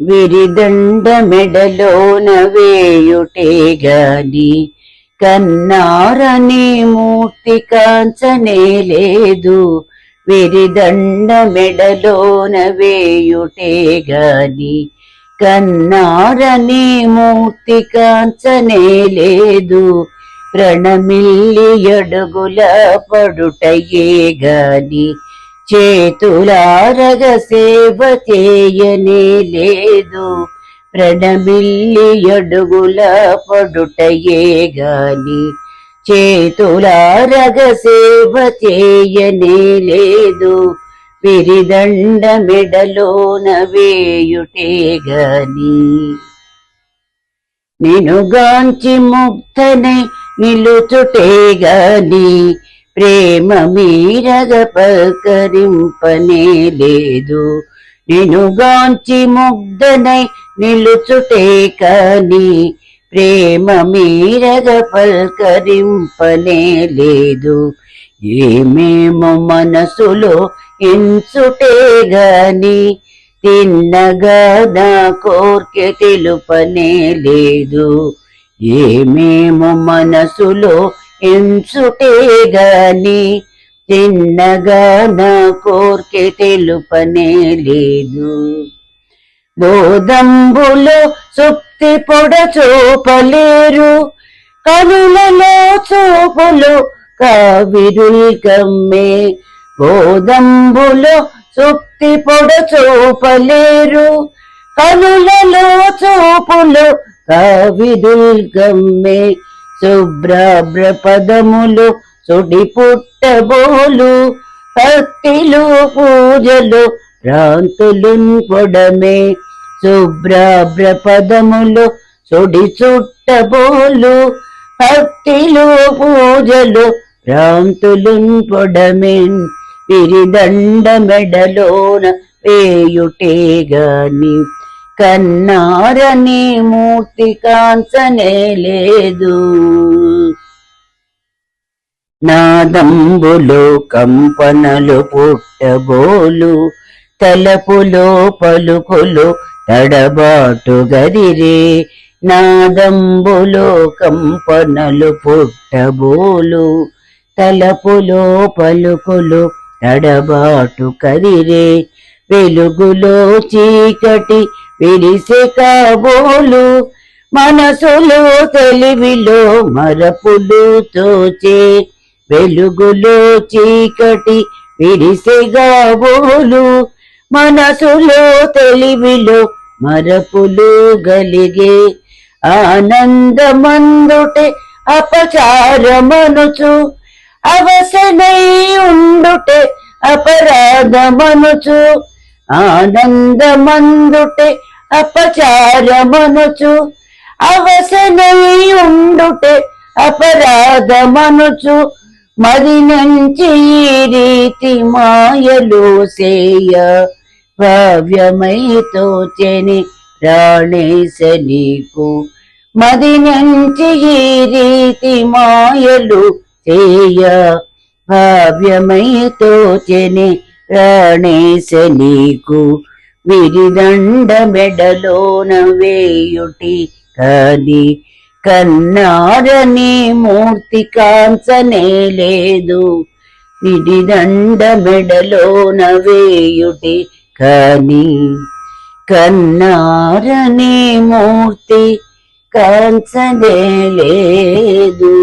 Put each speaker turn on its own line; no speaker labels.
విరిదండ మెడలోన వేయుటే గాని కన్నారని మూర్తి కాంచనే లేదు విరిదండ మెడలోన వేయుటే గాని కన్నారని మూర్తి కాంచనే లేదు ప్రణమిల్లి అడుగుల పడుటయే గాని చేతులారగ సేవ చేయనే లేదు ప్రణమిల్లి అడుగుల పడుటయే గాని చేతులారగ సేవ చేయనే లేదు విరిదండ మెడలోన వేయుటే గాని నినుగాంచి ముక్తనై నిలుచుటే గాని ప్రేమ మీరగ పల్కరింపనే లేదు నేను గాంచి ముగ్ధనై నిలుచుటే కాని ప్రేమ మీరగ పలకరింపనే లేదు ఏమేమో మనసులో ఎంచుటే గాని తిన్నగా నా కోర్కె తెలుపనే లేదు ఏమేమో మనసులో ఎంచుటేగాని గాని నా కోర్కె తెలుపనే లేదు. బోధంబులో సుప్తి పొడ చూపలేరు కనులలో చూపులు కావిరుల్ కమ్మే బోధంబులో సుప్తి పొడ చూపలేరు కనులలో చూపులు కావిరుల్ కమ్మే శుభ్రభ్ర పదములు సుడి పుట్టబోలు భక్తిలు పూజలు భ్రాంతులు పొడమే శుభ్రభ్ర పదములు సుడి చుట్టబోలు భక్తిలు పూజలు భ్రాంతులు పొడమే విరిదండ మెడలోన వేయుటే గాని కన్నారని మూర్తి కాంచనే లేదు. నాదంబులు కంపనలు పుట్టబోలు తలపులో పలుకులు తడబాటు గదిరే నాదంబులో కంపనలు పుట్టబోలు తలపులో పలుకులు తడబాటు కదిరే వెలుగులో చీకటి విరిసే కాబోలు మనసులో తెలివిలో మరపులు తోచే వెలుగులో చీకటి విరిసే కాబోలు మనసులో తెలివిలో మరపులు గలిగే ఆనందమందుటే అపచారమనుచు అవసనై ఉండుటే అపరాధమనుచు ఆనందమందుటే అపచారమనుచు అవసనయుండుటే అపరాధమనుచు మరి నుంచి ఈ రీతి మాయలు సేయ భావ్యమై చెని ప్రాణేశ నీకు. మది నుంచి ఈ రీతి మాయలు చేయ భావ్యమై చెని రాణేశ నీకు విరిదండ మెడలోన వేయుటి కాని కన్నారని మూర్తి కాంచనే లేదు. విరిదండ మెడలోన వేయుటి కాని కన్నారని మూర్తి కాంచనే లేదు.